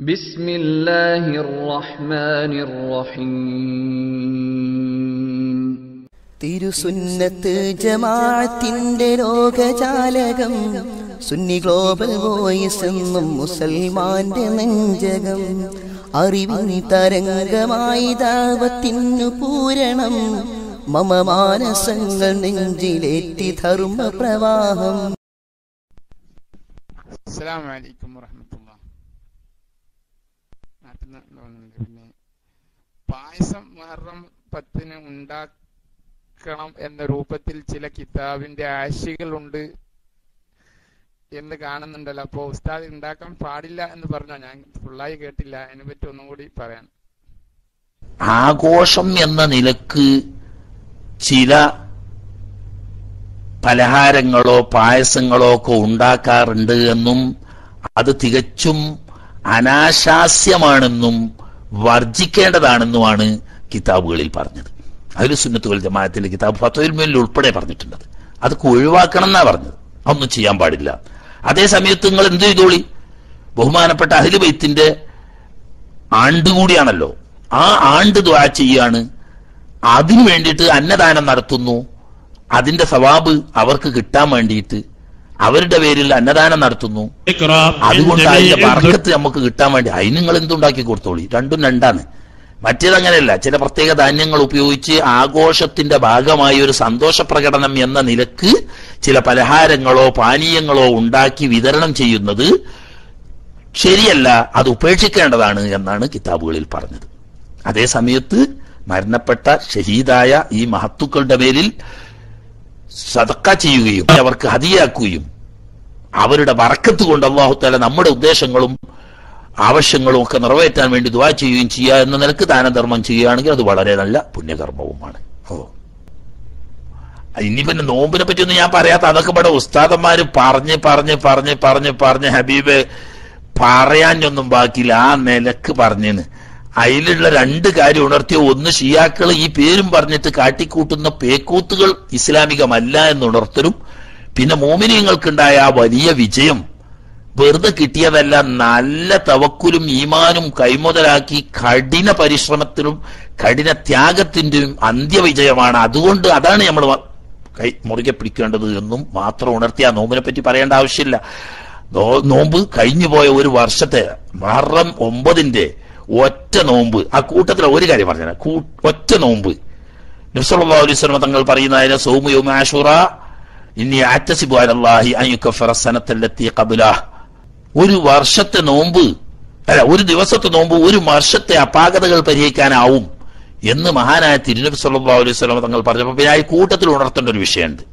بسم الله الرحمن الرحيم തിരുസുന്നത്ത് ജമാഅത്തിന്റെ ലോകജാലകം Sunni global voice എന്നും മുസൽമാന്റെ നെഞ്ചകം അറിവിൻ തരംഗമായി ദാവത്തിനു പൂരണം മമ മാനസങ്ങൾ നെഞ്ചിലേറ്റി ധർമ്മ പ്രവാഹം അസ്സലാം വലൈക്കും വറഹമത്തുള്ള പിന്നെ പായസം മഹറം പത്തിന് ഉണ്ടാക്കണം എന്ന രൂപത്തിൽ ചില കിതാബിന്റെ ആശികളുണ്ട് എന്ന് കാണുന്നുണ്ടല്ലോ. അപ്പോ ഉസ്താദ് ഉണ്ടാക്കാൻ പാടില്ല എന്ന് പറഞ്ഞോ? ഞാൻ ഫുള്ളായി കേട്ടില്ല. അതിനെ പറ്റി ഒന്നും കൂടി പറയാൻ. ആഘോഷം എന്ന നിലയ്ക്ക് ചില പലഹാരങ്ങളോ പായസങ്ങളോ ഒക്കെ ഉണ്ടാക്കാറുണ്ട് എന്നും അത് തികച്ചും അനാശാസ്യമാണെന്നും വർജിക്കേണ്ടതാണെന്നുമാണ് കിതാബുകളിൽ പറഞ്ഞത്. അതിൽ സുന്നത്തുകൾ ജമാഅത്തിന്റെ കിതാബ് ഫത്തോയിൽ മേലിൽ ഉൾപ്പെടെ പറഞ്ഞിട്ടുണ്ട്. അതൊക്കെ ഒഴിവാക്കണം എന്നാ പറഞ്ഞത്. അതൊന്നും ചെയ്യാൻ പാടില്ല. അതേ സമയത്ത് നിങ്ങൾ എന്ത് ചെയ്തോളി? ബഹുമാനപ്പെട്ട അഹിലുബൈത്തിന്റെ ആണ്ട് കൂടിയാണല്ലോ. ആ ആണ്ട് ദ്വാ ചെയ്യാണ്. അതിനു വേണ്ടിയിട്ട് അന്നദാനം നടത്തുന്നു. അതിന്റെ സവാബ് അവർക്ക് കിട്ടാൻ വേണ്ടിയിട്ട് അവരുടെ പേരിൽ അന്നദാനം നടത്തുന്നു. അതുകൊണ്ട് അതിന്റെ പറക്കത്ത് നമുക്ക് കിട്ടാൻ വേണ്ടി. അതിന് നിങ്ങൾ എന്തുണ്ടാക്കി കൊടുത്തോളി? രണ്ടും രണ്ടാണ്. മറ്റേതങ്ങനെയല്ല ചില പ്രത്യേക ധാന്യങ്ങൾ ഉപയോഗിച്ച് ആഘോഷത്തിന്റെ ഭാഗമായി ഒരു സന്തോഷ പ്രകടനം എന്ന നിലയ്ക്ക് ചില പലഹാരങ്ങളോ പാനീയങ്ങളോ ഉണ്ടാക്കി വിതരണം ചെയ്യുന്നത് ശരിയല്ല അത് ഉപേക്ഷിക്കേണ്ടതാണ് എന്നാണ് കിതാബുകളിൽ പറഞ്ഞത്. അതേ സമയത്ത് മരണപ്പെട്ട ഷഹീദായ ഈ മഹത്തുക്കളുടെ പേരിൽ സതക്ക ചെയ്യുകയും അവർക്ക് ഹതിയാക്കുകയും അവരുടെ വറക്കത്ത് കൊണ്ട് അള്ളാഹുത്താല നമ്മുടെ ഉദ്ദേശങ്ങളും ആവശ്യങ്ങളും ഒക്കെ നിറവേറ്റാൻ വേണ്ടി ദുവാ ചെയ്യുകയും ചെയ്യുക എന്ന നിലയ്ക്ക് ദാനധർമ്മം ചെയ്യുകയാണെങ്കിൽ അത് വളരെ നല്ല പുണ്യകർമ്മവുമാണ്. ഓ. ഇനി പിന്നെ നോമ്പിനെ പറ്റിയൊന്നും ഞാൻ പറയാത്ത അതൊക്കെ ഇവിടെ ഉസ്താദന്മാര് പറഞ്ഞ് പറഞ്ഞ് പറഞ്ഞ് പറഞ്ഞ് പറഞ്ഞ് ഹബീബ് പറയാനൊന്നും ബാക്കിയില്ല. ആ നിലയ്ക്ക് പറഞ്ഞെന്ന് അതിലുള്ള രണ്ട് കാര്യം ഉണർത്തിയ ഒന്ന് ഷിയാക്കൾ ഈ പേരും പറഞ്ഞിട്ട് കാട്ടിക്കൂട്ടുന്ന പേക്കൂത്തുകൾ ഇസ്ലാമികമല്ല എന്ന് ഉണർത്തലും പിന്നെ മോമിനിയങ്ങൾക്കുണ്ടായ ആ വലിയ വിജയം വെറുതെ കിട്ടിയതല്ല നല്ല തവക്കുലും ഈമാനും കൈമുതലാക്കി കഠിന പരിശ്രമത്തിനും കഠിന ത്യാഗത്തിന്റെയും അന്ത്യവിജയമാണ്. അതുകൊണ്ട് അതാണ് നമ്മൾ കൈ മുറുകെ പിടിക്കേണ്ടത് എന്നും മാത്രം ഉണർത്തി ആ നോമ്പിനെ പറ്റി പറയേണ്ട ആവശ്യമില്ല. നോമ്പ് കഴിഞ്ഞു പോയ ഒരു വർഷത്തെ മാറം ഒമ്പതിന്റെ ഒറ്റ നോമ്പ്. ആ കൂട്ടത്തിൽ ഒരു കാര്യം പറഞ്ഞു ഒറ്റ നോമ്പ്. നബ്സല്ലാ അലൈഹി സ്വലമ തങ്ങൾ പറയുന്നതിന് സൗമു യൗമ ആഷുറ ഇനി ഒരു വർഷത്തെ നോമ്പ് അല്ല ഒരു ദിവസത്തെ നോമ്പ് ഒരു വർഷത്തെ അപാകതകൾ പരിഹരിക്കാനാവും എന്ന് മഹാനായ തിരുനബി സല്ലാ അലൈഹി സ്വലമ തങ്ങൾ പറഞ്ഞപ്പോൾ പിന്നെ ആ കൂട്ടത്തിൽ ഉണർത്തേണ്ട ഒരു വിഷയമുണ്ട്.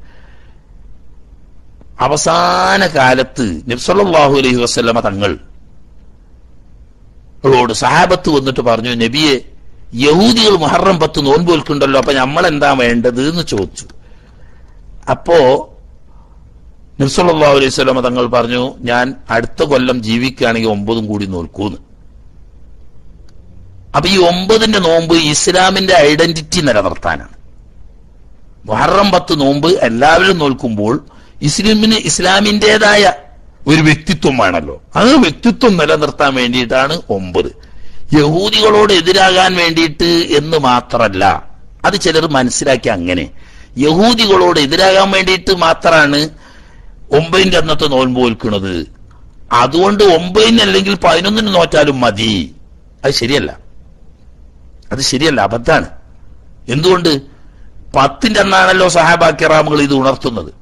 അവസാന കാലത്ത് നബ്സല്ലാഹു അലൈഹി വസ്ലമ തങ്ങൾ ോട് സഹാബത്ത് വന്നിട്ട് പറഞ്ഞു നബിയെ യഹൂദികൾ മുഹറം പത്ത് നോൻപ് വിൽക്കുണ്ടല്ലോ അപ്പൊ നമ്മൾ എന്താ വേണ്ടത്? എന്ന് ചോദിച്ചു. അപ്പോ നിർസല്ലാ അലൈഹി സ്വലമ തങ്ങൾ പറഞ്ഞു ഞാൻ അടുത്ത കൊല്ലം ജീവിക്കുകയാണെങ്കിൽ ഒമ്പതും കൂടി നോൽക്കൂന്ന്. അപ്പൊ ഈ ഒമ്പതിന്റെ നോമ്പ് ഇസ്ലാമിന്റെ ഐഡന്റിറ്റി നിലനിർത്താനാണ്. മുഹറം പത്ത് നോമ്പ് എല്ലാവരും നോൽക്കുമ്പോൾ ഇസ്ലിമിന് ഇസ്ലാമിന്റേതായ ഒരു വ്യക്തിത്വമാണല്ലോ. ആ വ്യക്തിത്വം നിലനിർത്താൻ വേണ്ടിയിട്ടാണ് ഒമ്പത്. യഹൂദികളോട് എതിരാകാൻ വേണ്ടിയിട്ട് എന്ന് മാത്രമല്ല അത് ചിലർ മനസ്സിലാക്കി അങ്ങനെ. യഹൂദികളോട് എതിരാകാൻ വേണ്ടിയിട്ട് മാത്രമാണ് ഒമ്പതിന്റെ അന്നത്തെ നോൻപ് ഓൽക്കുന്നത് അതുകൊണ്ട് ഒമ്പതിന് അല്ലെങ്കിൽ പതിനൊന്നിന് നോറ്റാലും മതി. അത് ശരിയല്ല. അത് ശരിയല്ല അബദ്ധാണ് എന്തുകൊണ്ട്? പത്തിന്റെ അന്നാണല്ലോ സഹാബാക്കിറാമുകൾ ഇത് ഉണർത്തുന്നത്.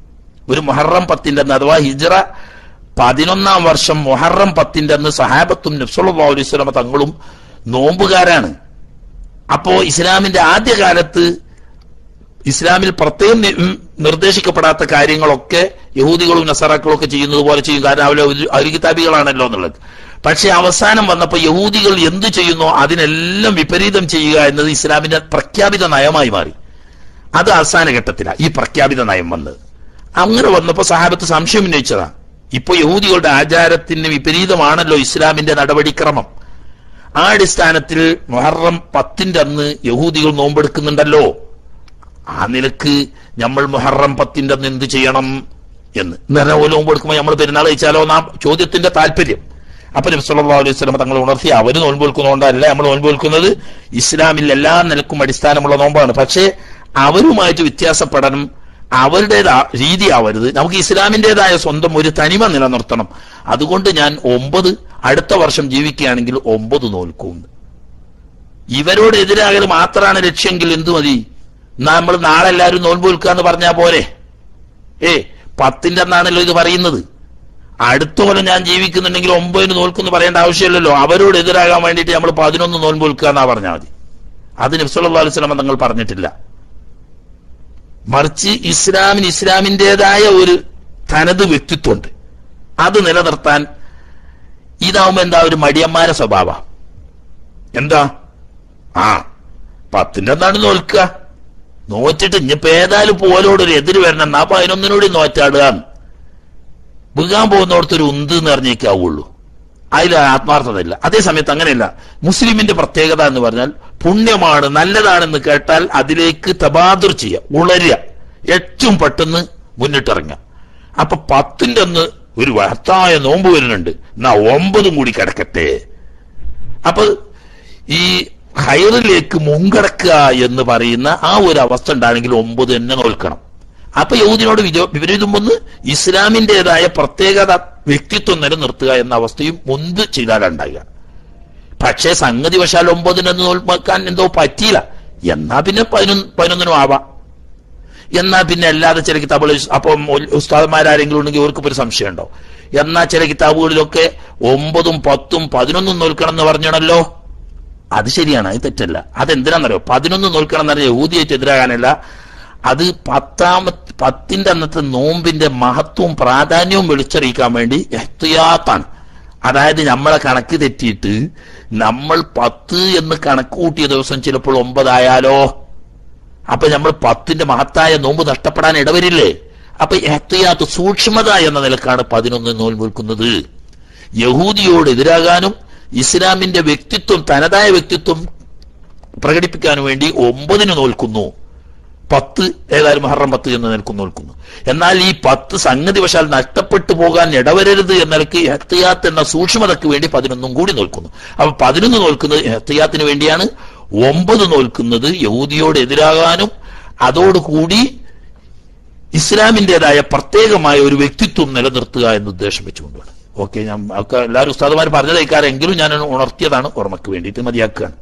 ഒരു മുഹറം പത്തിന്റെ അന്ന് അഥവാ ഹിജ്റ പതിനൊന്നാം വർഷം മൊഹറം പത്തിന്റെ അന്ന് സഹാബത്തും നബ്സുല്ലാ തങ്ങളും നോമ്പുകാരാണ്. അപ്പോ ഇസ്ലാമിന്റെ ആദ്യകാലത്ത് ഇസ്ലാമിൽ പ്രത്യേകം നിർദ്ദേശിക്കപ്പെടാത്ത കാര്യങ്ങളൊക്കെ യഹൂദികളും നസറാക്കളും ഒക്കെ ചെയ്യുന്നത് പോലെ ചെയ്യും. കാരണം അവരെ അരുകിതാബികളാണല്ലോ എന്നുള്ളത്. പക്ഷെ അവസാനം വന്നപ്പോൾ യഹൂദികൾ എന്തു ചെയ്യുന്നോ അതിനെല്ലാം വിപരീതം ചെയ്യുക എന്നത് ഇസ്ലാമിന്റെ പ്രഖ്യാപിത നയമായി മാറി. അത് അവസാന ഘട്ടത്തിലാണ് ഈ പ്രഖ്യാപിത നയം വന്നത്. അങ്ങനെ വന്നപ്പോൾ സഹാബത്ത് സംശയം ഉന്നയിച്ചതാ. ഇപ്പൊ യഹൂദികളുടെ ആചാരത്തിന് വിപരീതമാണല്ലോ ഇസ്ലാമിന്റെ നടപടിക്രമം. ആ അടിസ്ഥാനത്തിൽ മുഹറം പത്തിന്റെ അന്ന് യഹൂദികൾ നോമ്പെടുക്കുന്നുണ്ടല്ലോ. ആ നിലയ്ക്ക് നമ്മൾ മുഹറം പത്തിന്റെ അന്ന് എന്ത് ചെയ്യണം എന്ന്. നേരെ ഓ നോമ്പ് എടുക്കുമ്പോൾ നമ്മൾ പെരുന്നാൾ കഴിച്ചാലോ നാം ചോദ്യത്തിന്റെ താല്പര്യം അപ്പൊ നബി സല്ലല്ലാഹു അലൈഹി സ്വലം തങ്ങൾ ഉണർത്തി അവർ നോൻപ് നമ്മൾ നോൻപ് ഇസ്ലാമിൽ എല്ലാ നിലക്കും അടിസ്ഥാനമുള്ള നോമ്പാണ്. പക്ഷേ അവരുമായിട്ട് വ്യത്യാസപ്പെടണം അവരുടേതാ രീതി ആവരുത് നമുക്ക് ഇസ്ലാമിന്റെതായ സ്വന്തം ഒരു തനിമ നിലനിർത്തണം. അതുകൊണ്ട് ഞാൻ ഒമ്പത് അടുത്ത വർഷം ജീവിക്കുകയാണെങ്കിൽ ഒമ്പത് നോൽക്കും ഇവരോട് എതിരാകൽ മാത്രമാണ് ലക്ഷ്യമെങ്കിൽ എന്തു മതി? നമ്മൾ നാളെ എല്ലാവരും നോൻപ് എന്ന് പറഞ്ഞാൽ പോരെ? ഏ പത്തിന്റെ അന്നാണല്ലോ ഇത് പറയുന്നത്. അടുത്ത കൊല്ലം ഞാൻ ജീവിക്കുന്നുണ്ടെങ്കിൽ ഒമ്പതിന് നോൽക്കുന്നു പറയേണ്ട ആവശ്യമില്ലല്ലോ. അവരോട് എതിരാകാൻ വേണ്ടിയിട്ട് നമ്മൾ പതിനൊന്ന് നോൻപ് വിൽക്കുക എന്നാ പറഞ്ഞാൽ മതി. അത് നബ്സല്ലാ അലൈഹി തങ്ങൾ പറഞ്ഞിട്ടില്ല. മറിച്ച് ഇസ്ലാമിന് ഇസ്ലാമിന്റെതായ ഒരു തനത് വ്യക്തിത്വമുണ്ട്. അത് നിലനിർത്താൻ ഇതാവുമ്പോ എന്താ ഒരു മടിയന്മാരെ സ്വഭാവ? എന്താ? ആ പത്തിന്റെ എന്താണ് നോൽക്കുക? നോറ്റിട്ട് ഇനിയിപ്പോ ഏതായാലും പോലോട് ഒരു എതിര് വരണം. എന്നാ പതിനൊന്നിനോട് നോറ്റാടുക വീകാൻ പോകുന്നോടത്തൊരു ഉന്ത് എന്ന് പറഞ്ഞേക്കാവുള്ളൂ അതിൽ ആത്മാർത്ഥതയില്ല. അതേ സമയത്ത് അങ്ങനെയല്ല. മുസ്ലിമിന്റെ പ്രത്യേകത എന്ന് പറഞ്ഞാൽ പുണ്യമാണ് നല്ലതാണെന്ന് കേട്ടാൽ അതിലേക്ക് തബാദുർ ചെയ്യുക ഉളരുക ഏറ്റവും പെട്ടെന്ന് മുന്നിട്ടിറങ്ങുക. അപ്പൊ പത്തിന്റെ അന്ന് ഒരു വഹത്തായ നോമ്പ് വരുന്നുണ്ട്. എന്നാ ഒമ്പതും കൂടി കിടക്കട്ടെ. അപ്പൊ ഈ ഹൈറിലേക്ക് മുൻകടക്കുക എന്ന് പറയുന്ന ആ ഒരു അവസ്ഥ ഉണ്ടാണെങ്കിൽ ഒമ്പത് തന്നെ നോൽക്കണം. അപ്പൊ യഹൂദിനോട് വിപരീതം വന്ന് ഇസ്ലാമിന്റേതായ പ്രത്യേകത വ്യക്തിത്വം നിലനിർത്തുക എന്ന അവസ്ഥയും മുൻപ് ചെയ്താലുണ്ടാകുക പക്ഷേ സംഗതി വശാൽ ഒമ്പതിനൊന്ന് നോൽപ്പാക്കാൻ എന്തോ പറ്റിയില്ല. എന്നാ പിന്നെ പതിനൊന്ന് പതിനൊന്നിനും ആവാം. എന്നാ പിന്നെ അല്ലാതെ ചില കിതാബുകൾ അപ്പം ഉസ്താദന്മാരാരെങ്കിലും ഉണ്ടെങ്കിൽ അവർക്ക് ഒരു സംശയം ഉണ്ടോ? എന്നാ ചില കിതാബുകളിലൊക്കെ ഒമ്പതും പത്തും പതിനൊന്നും നോൽക്കണം എന്ന് പറഞ്ഞണല്ലോ? അത് ശരിയാണ് അത് തെറ്റല്ല. അതെന്തിനാണെന്നറിയോ? പതിനൊന്ന് നോൽക്കണം എന്നറിയ യഹൂദിയായിട്ട് എതിരാകാനല്ല. അത് പത്താമത്തെ പത്തിന്റെ അന്നത്തെ നോമ്പിന്റെ മഹത്വവും പ്രാധാന്യവും വിളിച്ചറിയിക്കാൻ വേണ്ടി എഹ്തിയാത്താണ്. അതായത് നമ്മളെ കണക്ക് തെറ്റിയിട്ട് നമ്മൾ പത്ത് എന്ന് കണക്ക് കൂട്ടിയ ദിവസം ചിലപ്പോൾ ഒമ്പതായാലോ? അപ്പൊ നമ്മൾ പത്തിന്റെ മഹത്തായ നോമ്പ് നഷ്ടപ്പെടാൻ ഇടവരില്ലേ? അപ്പൊ എഹ്തിയാത്ത് സൂക്ഷ്മത എന്ന നിലക്കാണ് പതിനൊന്ന് നോൽ നിൽക്കുന്നത് യഹൂദിയോട് എതിരാകാനും ഇസ്ലാമിന്റെ വ്യക്തിത്വം തനതായ വ്യക്തിത്വം പ്രകടിപ്പിക്കാനും വേണ്ടി ഒമ്പതിന് നോൽക്കുന്നു. പത്ത് ഏതായാലും മഹറം പത്ത് എന്ന് നിൽക്കും നോൽക്കുന്നു. എന്നാൽ ഈ പത്ത് സംഗതി വശാൽ നഷ്ടപ്പെട്ടു പോകാൻ ഇടവരരുത് എന്ന നിലയ്ക്ക് എന്ന സൂക്ഷ്മതയ്ക്ക് വേണ്ടി പതിനൊന്നും കൂടി നോൽക്കുന്നു. അപ്പൊ പതിനൊന്ന് നോൽക്കുന്നത് എഹ്തിയാത്തിന് വേണ്ടിയാണ് ഒമ്പത് നോൽക്കുന്നത് യഹൂദിയോട് എതിരാകാനും അതോടുകൂടി ഇസ്ലാമിന്റേതായ പ്രത്യേകമായ ഒരു വ്യക്തിത്വം നിലനിർത്തുക എന്ന് ഉദ്ദേശം വെച്ചുകൊണ്ടാണ് ഓക്കെ ഞാൻ എല്ലാവരും ഉസ്താദുമാർ പറഞ്ഞതേക്കാരെങ്കിലും ഞാൻ ഉണർത്തിയതാണ് ഓർമ്മയ്ക്ക് വേണ്ടിയിട്ട് മതിയാക്കുകയാണ്.